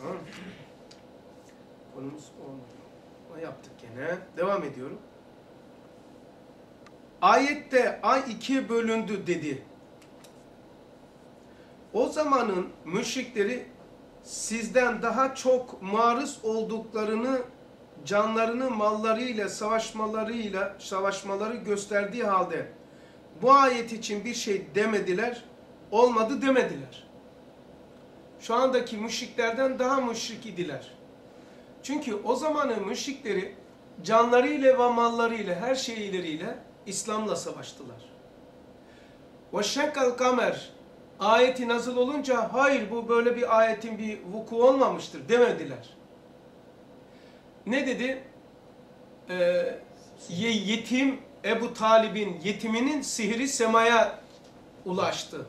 Tamam mı? Konumuz o. O yaptık gene. Devam ediyorum. Ayette ay ikiye bölündü dedi. O zamanın müşrikleri sizden daha çok maruz olduklarını canlarını mallarıyla savaşmalarıyla savaşmaları gösterdiği halde bu ayet için bir şey demediler, olmadı demediler. Şu andaki müşriklerden daha müşrik idiler. Çünkü o zamanın müşrikleri canlarıyla ve mallarıyla her şeyleriyle İslam'la savaştılar. Şekkal kamer ayeti nazıl olunca hayır bu böyle bir ayetin bir vuku olmamıştır demediler. Ne dedi? Ee, ye- yetim Ebu Talib'in yetiminin sihri semaya ulaştı.